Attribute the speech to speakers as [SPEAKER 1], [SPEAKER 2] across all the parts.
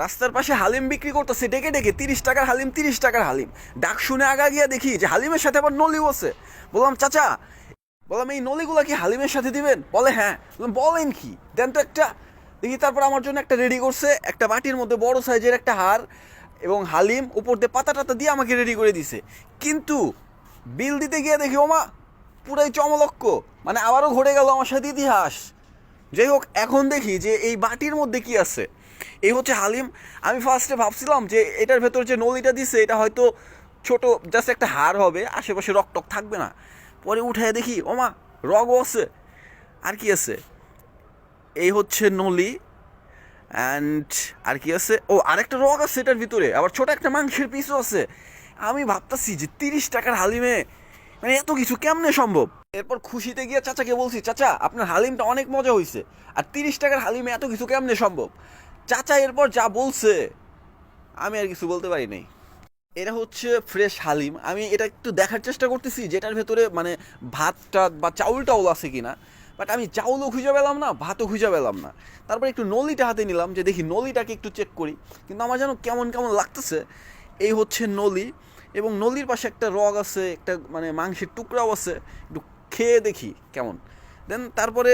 [SPEAKER 1] রাস্তার পাশে হালিম বিক্রি করতেছে ডেকে ডেকে তিরিশ টাকার হালিম তিরিশ টাকার হালিম। ডাক শুনে আগা গিয়া দেখি যে হালিমের সাথে আবার নলিও আছে। বললাম চাচা। বললাম এই নলিগুলো কি হালিমের সাথে দিবেন? বলে হ্যাঁ। বললাম, বলেন কি? দেন তো একটা দেখি তারপর আমার জন্য একটা রেডি করছে একটা বাটির মধ্যে বড় সাইজের একটা হার এবং হালিম উপর দিয়ে পাতা টাতা দিয়ে আমাকে রেডি করে দিছে। কিন্তু বিল দিতে গিয়ে দেখি ওমা পুরাই চমলক্ষ মানে আবারও ঘটে গেল আমার সাথে ইতিহাস। যাই হোক এখন দেখি যে এই বাটির মধ্যে কি আছে। এই হচ্ছে হালিম। আমি ফার্স্টে ভাবছিলাম যে এটার ভেতর যে নলিটা দিছে, এটা হয়তো ছোট জাস্ট একটা হাড় হবে, আশেপাশে রক টক থাকবে না। পরে উঠে দেখি, ওমা, রগও আছে। আর কি আছে? এই হচ্ছে নলি অ্যান্ড আর কি আছে? ও, আরেকটা রগ আছে এটার ভিতরে, আবার ছোট একটা মাংসের পিসও আছে। আমি ভাবতাছি যে তিরিশ টাকার হালিমে মানে এত কিছু কেমনে সম্ভব? এরপর খুশিতে গিয়ে চাচাকে বলছি, চাচা, আপনার হালিমটা অনেক মজা হয়েছে আর তিরিশ টাকার হালিমে এত কিছু কেমনে সম্ভব? চাচা এরপর যা বলছে, আমি আর কিছু বলতে পারি নাই। এটা হচ্ছে ফ্রেশ হালিম। আমি এটা একটু দেখার চেষ্টা করতেছি, যেটার ভেতরে মানে ভাতটা বা চাউল টাউল আছে কি না বাট আমি চাউলও খুঁজে পেলাম না, ভাতও খুঁজে পেলাম না। তারপর একটু নলিটা হাতে নিলাম, যে দেখি নলিটাকে একটু চেক করি। কিন্তু আমার যেন কেমন কেমন লাগতেছে, এই হচ্ছে নলি। এবং নলির পাশে একটা রগ আছে, একটা মানে মাংসের টুকরাও আছে। একটু খেয়ে দেখি কেমন। দেন তারপরে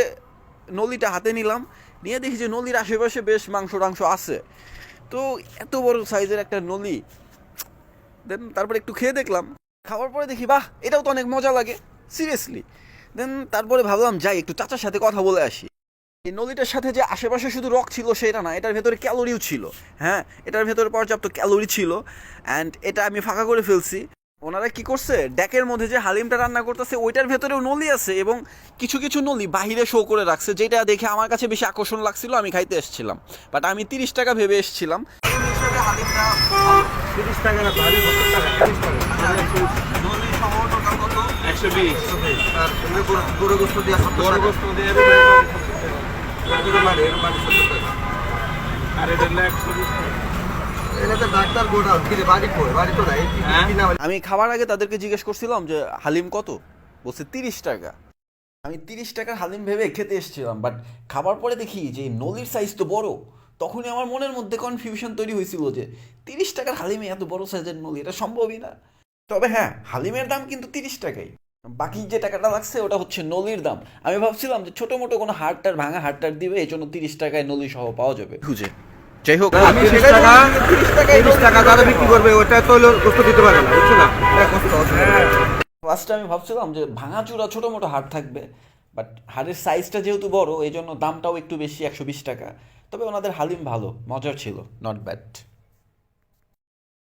[SPEAKER 1] নলিটা হাতে নিলাম নিয়ে দেখি যে নলির আশেপাশে বেশ মাংস টাংস আছে। তো এত বড় সাইজের একটা নলি দেন তারপরে একটু খেয়ে দেখলাম। খাওয়ার পরে দেখি, বাহ, এটাও তো অনেক মজা লাগে। সিরিয়াসলি দেন তারপরে ভাবলাম, যাই, একটু চাচার সাথে কথা বলে আসি। এই নদীটার সাথে যে আশেপাশে শুধু রক ছিল সেটা না, এটার ভেতরে ক্যালোরিও ছিল। হ্যাঁ এটার ভেতরে পর্যাপ্ত ক্যালোরি ছিল। অ্যান্ড এটা আমি ফাঁকা করে ফেলছি। ওনারা কি করছে? ড্যাকের মধ্যে যে হালিমটা রান্না করতেছে ওইটার ভেতরেও নলি আছে এবং কিছু কিছু নলি বাহিরে শো করে রাখছে যেটা দেখে আমার কাছে বেশি আকর্ষণ লাগছিল আমি খাইতে এসেছিলাম। বাট আমি তিরিশ টাকা ভেবে এসেছিলাম।
[SPEAKER 2] আর
[SPEAKER 3] এটা
[SPEAKER 1] আমি খাবার আগে তাদেরকে জিজ্ঞেস করছিলাম যে হালিম কত? বলছে তিরিশ টাকা। আমি তিরিশ টাকার হালিম ভেবে খেতে এসেছিলাম বাট খাবার পরে দেখি যে নলির সাইজ তো বড়। তখনই আমার মনের মধ্যে কনফিউশন তৈরি হয়েছিল যে তিরিশ টাকার হালিমে এত বড় সাইজের নলি এটা সম্ভবই না। তবে হ্যাঁ হালিমের দাম কিন্তু তিরিশ টাকাই। বাকি যে টাকাটা লাগছে ওটা হচ্ছে নলির দাম। আমি ভাবছিলাম যে ছোট মোটো কোনো হাড়টার ভাঙা হাড়টার দিবে এই জন্য তিরিশ টাকায় নলি সহ পাওয়া যাবে। খুঁজে। যাই হোক আমি
[SPEAKER 2] 30 টাকা,
[SPEAKER 1] বলছি যে 30 টাকায়
[SPEAKER 2] 30 টাকা যারা বিক্রি করবে, দিতে
[SPEAKER 1] ফার্স্টে আমি ভাবছিলাম যে ভাঙাচুরা ছোটো মোটো হাড় থাকবে বাট হাড়ের সাইজটা যেহেতু বড় এই জন্য দামটাও একটু বেশি একশো বিশ টাকা। তবে ওনাদের হালিম ভালো মজার ছিল নট ব্যাড